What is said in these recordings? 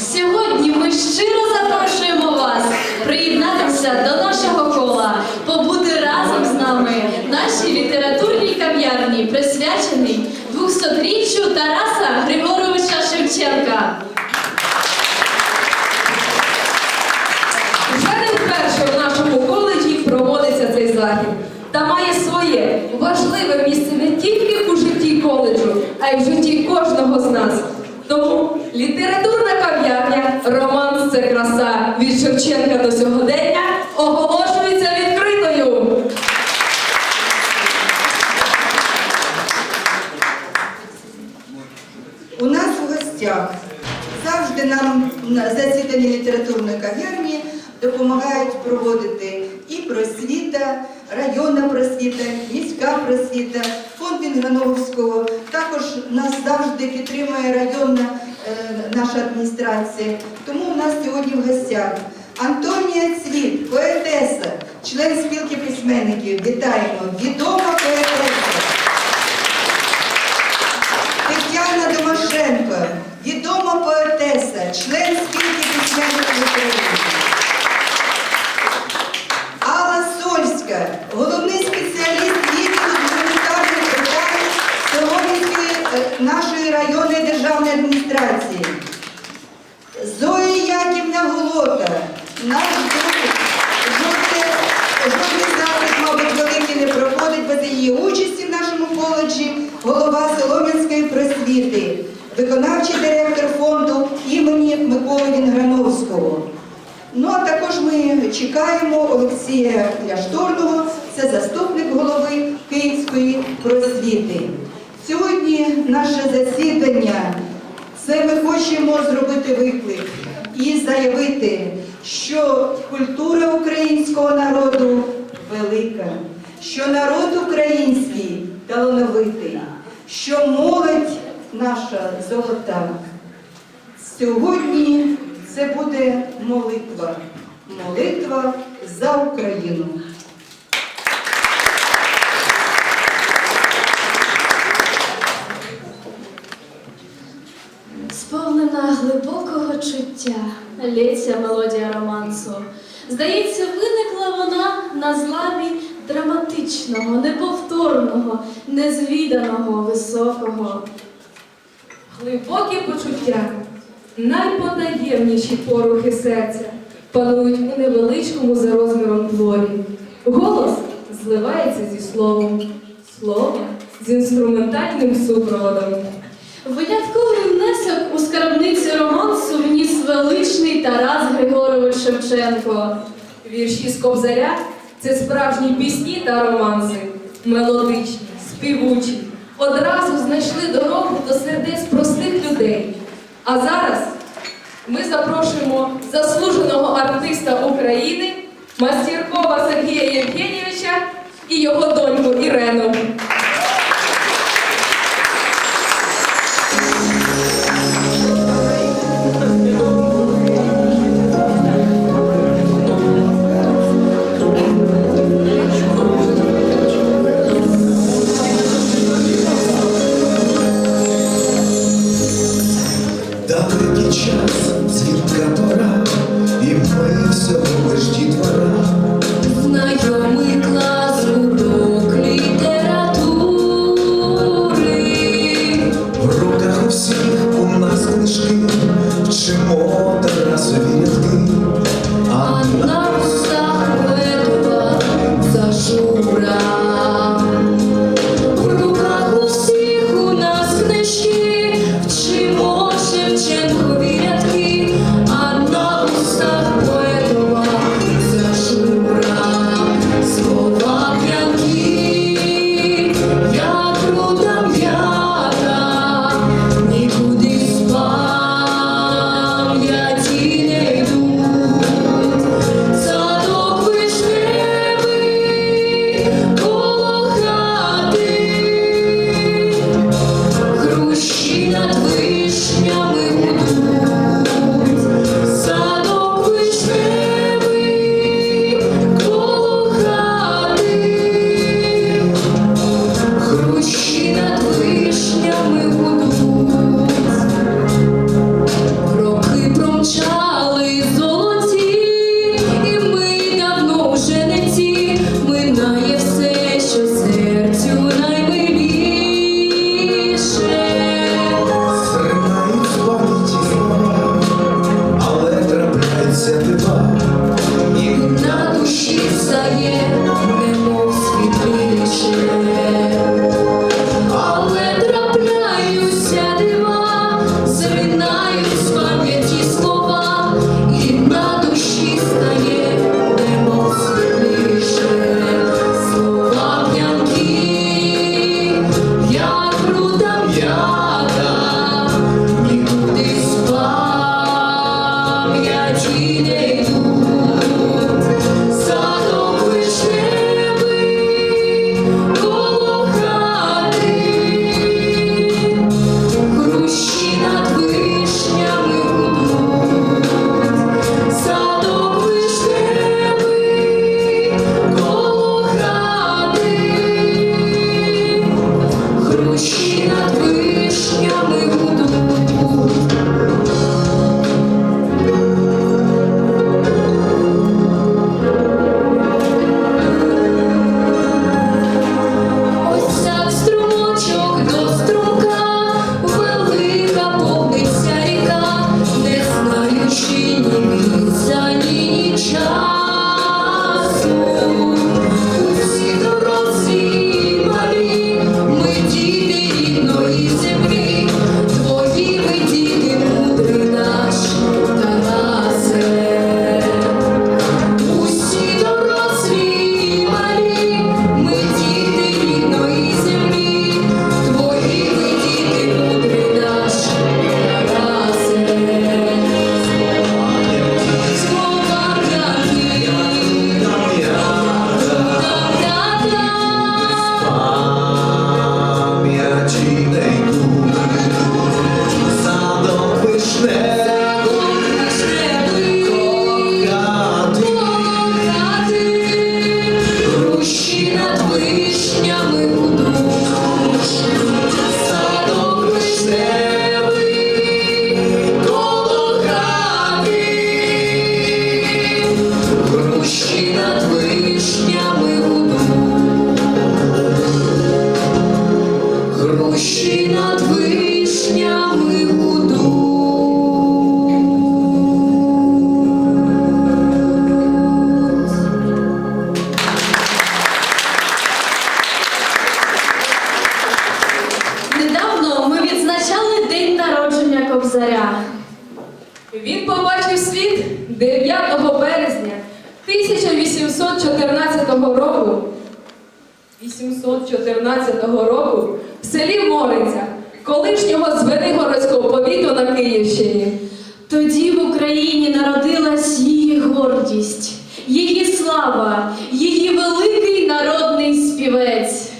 Сьогодні ми щиро запрошуємо вас приєднатися до нашого кола, побути разом з нами нашій літературній кав'ярні, присвяченій 200-річчю Тараса Григоровича Шевченка. Вже не вперше в нашому коледжі проводиться цей захід та має своє важливе місце не тільки у житті коледжу, а й в житті кожного з нас. Тому Роман це краса від Шевченка до сьогодення оголошується відкритою. У нас у гостях завжди нам на засіданні літературної кав'ярні допомагають проводити і просвіта, районна просвіта, міська просвіта, фонд Інграновського. Також нас завжди підтримує районна наша адміністрація. Тому у нас сьогодні в гостях Антонія Цвіт, поетеса, член спілки письменників. Вітаємо! Відома поетеса. Чекаємо Олексія Ляшторного, це заступник голови Київської просвіти. Сьогодні наше засідання це ми хочемо зробити виклик і заявити, що культура українського народу велика, що народ український талановитий, що молодь наша золота. Сьогодні це буде молитва. Молитва за Україну. Сповнена глибокого чуття, лється мелодія романсу. Здається, виникла вона на зламі драматичного, неповторного, незвіданого, високого. Глибокі почуття, найпотаємніші порухи серця панують у невеличкому за розміром творі. Голос зливається зі словом, слово з інструментальним супроводом. Винятковий внесок у скарбницю романсу вніс величний Тарас Григорович Шевченко. Вірші з Кобзаря це справжні пісні та романси, мелодичні, співучі, одразу знайшли дорогу до сердець простих людей. А зараз ми запрошуємо заслуженого артиста України Масіркова Сергія Євгенійовича і його доньку Ірену. 1814 року. 814 року в селі Мориця, колишнього Звенигородського повіту на Київщині. Тоді в Україні народилась її гордість, її слава, її великий народний співець.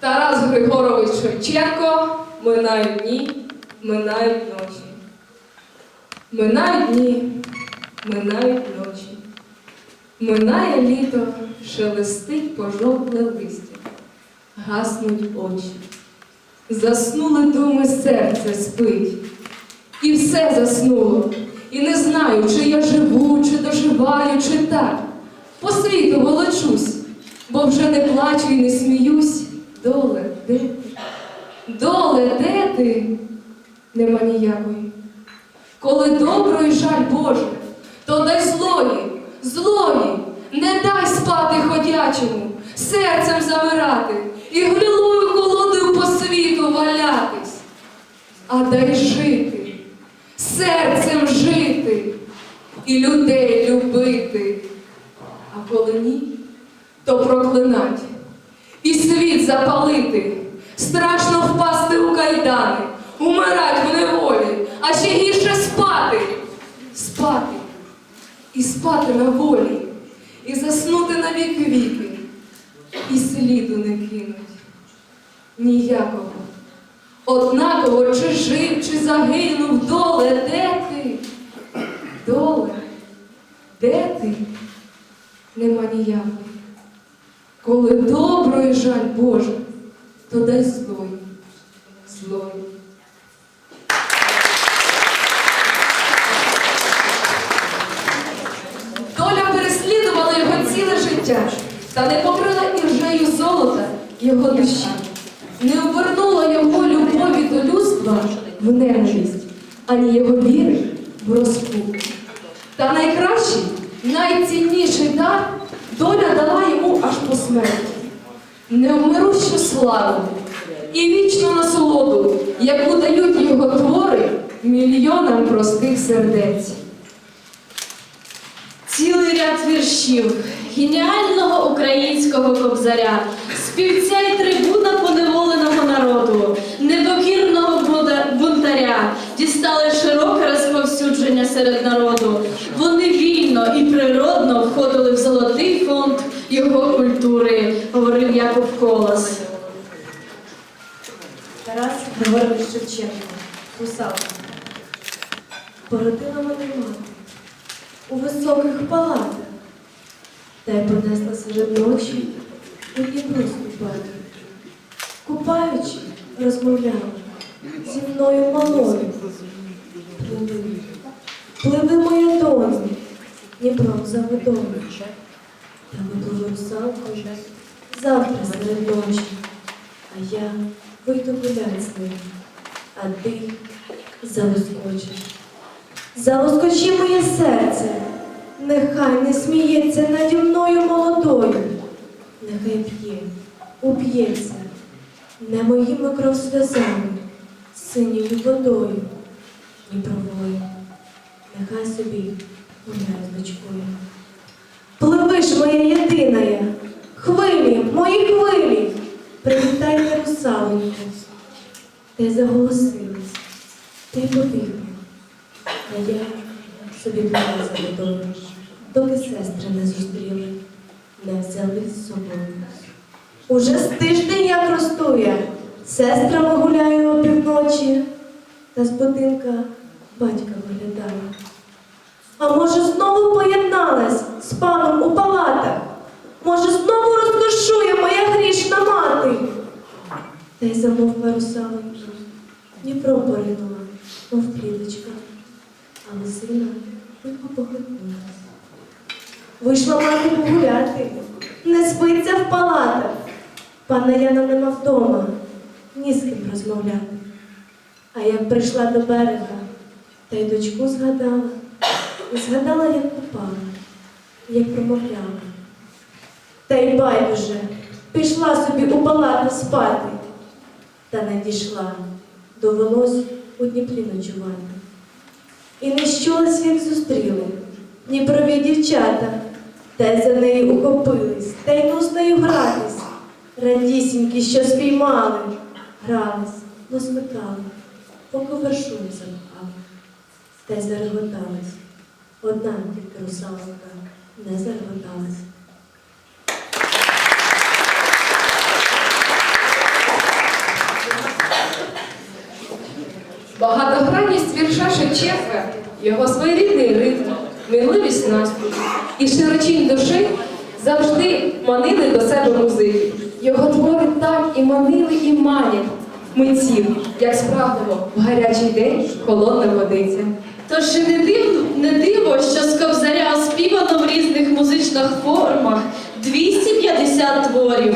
Тарас Григорович Шевченко минають дні, минають ночі. Минають дні, минають ночі. Минає літо, шелестить пожовкле листя, гаснуть очі. Заснули думи, серце спить. І все заснуло. І не знаю, чи я живу, чи доживаю, чи так. По світу волочусь, бо вже не плачу і не сміюсь. Доле, де ти? Доле, де ти? Нема ніякої. Коли доброї жаль Боже, то дай злої, злої, не дай спати ходячому, серцем замирати і гнилою колодою по світу валятись. А дай жити, серцем жити і людей любити. А коли ні, то проклинать і світ запалити. Страшно впасти у кайдани, умирать в неволі, а ще гірше спати. Спати і спати на волі, і заснути на віки віки, і сліду не кинуть. Ніякого. Однаково, чи жив, чи загинув, доле, де ти? Доле, де ти? Нема ніякої. Коли доброї жаль Боже, то дай злої, злої. Доля переслідувала його ціле життя, та не покрила іржею золота його душі, не обернула його любові до людства в ненависть, ані його віри в розпуку. Та найкращий, найцінніший дар доля дала йому аж по смерті. Невмирущу славу і вічну насолоду, яку дають його твори мільйонам простих сердець. Цілий ряд віршів геніального українського кобзаря, співця й трибуна поневоленого народу, непокірного бунтаря дістали широке розповсюдження серед народу. Вони вільно і природно входили в золотий фонд його культури, говорив Яков Колос. Тарас Григорович Шевченко, русалка. Породила мене у високих палатах, та й понесла серед ночі у Дніпро ступати. Купаючи, розмовляла зі мною малою. Пливи, моя доня, Дніпром за водою. Та випливу русалкою завтра серед ночі, а я вийду гулять з ним, а ти залоскочиш. Залоскочи моє серце, нехай не сміється наді мною молодою, нехай п'є, уп'ється, не моїми кров сльозами, синьою водою, Дніпровою, нехай собі гуляє з дочкою. Пливи ж, моя єдиная, хвилі, мої хвилі, привітайте русалоньку. Те заголосились, ти побігла, а я собі плила за водою, доки сестри не зустріли, не взяли з собою. Уже з тиждень як ростує, сестрами гуляю опівночі, та з будинка батька виглядала. А може, знову поєдналась з паном у палатах? Може, знову розкошує моя грішна мати? Та й замовкла русалонька, Дніпро поринула, мов пліточка, а лисина тихо похитнулась. Вийшла мати погуляти, не спиться в палатах. Пана Яна нема вдома, ні з ким розмовляти. А як прийшла до берега, та й дочку згадала, і згадала, як купала, як промовляла. Та й байдуже, пішла собі у палату спати, та не дійшла, довелось у Дніплі ночувати. І не щулась, як зустріли, Дніпрові дівчата, й за нею ухопились, та й ну з нею гратись. Радісінькі, що спіймали, грались, лосмикали, поки вершу не запхали, та зареготались. Одна тільки русалка не зареготалась. Багатогранність вірша Шевченка, його своєрідний ритм, мінливість настрою і широчінь душі завжди манили до себе музики. Його твори так і манили, і манять митців, як справдимо в гарячий день холодна водиця. Тож не диво, не диво, що з Кобзаря оспівано в різних музичних формах 250 творів.